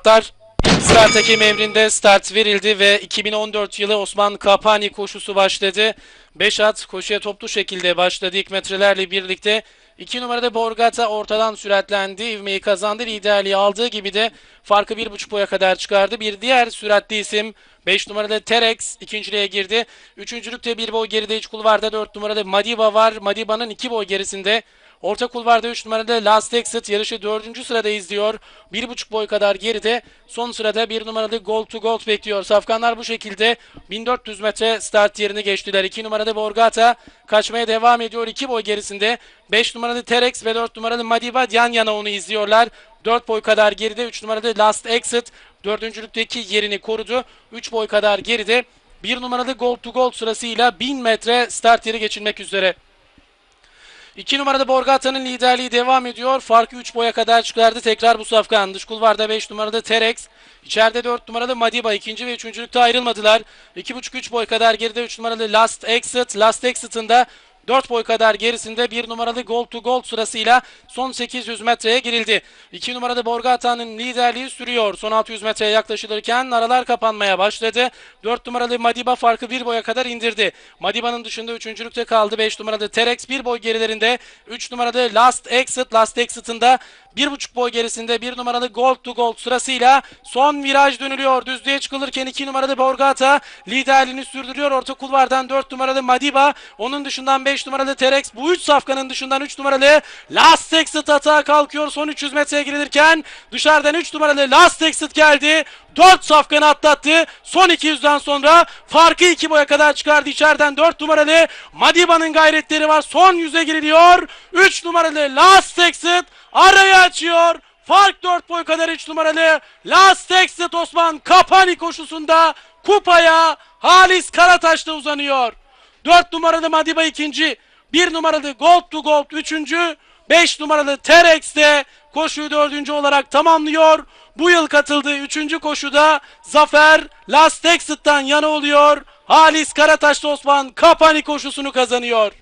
Atlar start ekim emrinde start verildi ve 2014 yılı Osman Kapani koşusu başladı. 5 at koşuya toplu şekilde başladı ilk metrelerle birlikte. 2 numarada Borgata ortadan süratlendi. İvmeyi kazandı. Liderliği aldığı gibi de farkı 1.5 boya kadar çıkardı. Bir diğer süratli isim 5 numarada Terex ikinciliğe girdi. Üçüncülükte bir boy geride iç kulvarda 4 numarada Madiba var. Madiba'nın 2 boy gerisinde Orta kulvarda 3 numarada Last Exit yarışı 4. sırada izliyor. 1.5 boy kadar geride. Son sırada 1 numaralı Gold to Gold bekliyor. Safkanlar bu şekilde 1400 metre start yerini geçtiler. 2 numarada Borgata kaçmaya devam ediyor. 2 boy gerisinde. 5 numaralı Terex ve 4 numaralı Madiba yan yana onu izliyorlar. 4 boy kadar geride 3 numarada Last Exit dördüncülükteki yerini korudu. 3 boy kadar geride 1 numaralı Gold to Gold sırasıyla 1000 metre start yeri geçilmek üzere. 2 numarada Borgata'nın liderliği devam ediyor. Farkı 3 boya kadar çıkardı. Tekrar bu safkan. Dış kulvarda 5 numarada Terex. İçeride 4 numaralı Madiba. ikinci ve üçüncülükte ayrılmadılar. 2.5-3 boy kadar geride 3 numaralı Last Exit. Last Exit'ın da 4 boy kadar gerisinde 1 numaralı Gold to Gold sırasıyla son 800 metreye girildi. 2 numarada Borgata'nın liderliği sürüyor. Son 600 metreye yaklaşılırken aralar kapanmaya başladı. 4 numaralı Madiba farkı 1 boya kadar indirdi. Madiba'nın dışında 3. kaldı. 5 numaralı Terex 1 boy gerilerinde. 3 numaralı Last Exit. Last Exit'ın da 1.5 boy gerisinde 1 numaralı Gold to Gold sırasıyla son viraj dönülüyor. Düzlüğe çıkılırken 2 numaralı Borgata liderliğini sürdürüyor. Orta kulvardan 4 numaralı Madiba. Onun dışından 5 numaralı Terex. Bu 3 safkanın dışından 3 numaralı Last Exit atağa kalkıyor. Son 300 metreye girilirken dışarıdan 3 numaralı Last Exit geldi. 4 safkanı atlattı. Son 200'den sonra farkı 2 boya kadar çıkardı. İçeriden 4 numaralı Madiba'nın gayretleri var. Son 100'e giriliyor. 3 numaralı Last Exit arayı açıyor. Fark 4 boy kadar 3 numaralı Last Exit Osman Kapani koşusunda kupaya Halis Karataş'ta uzanıyor. 4 numaralı Madiba ikinci. 1 numaralı Gold to Gold üçüncü. 5 numaralı Terex de koşuyu dördüncü olarak tamamlıyor. Bu yıl katıldığı üçüncü koşuda zafer Last Exit'tan yana oluyor. Halis Karataş'ta Osman Kapani koşusunu kazanıyor.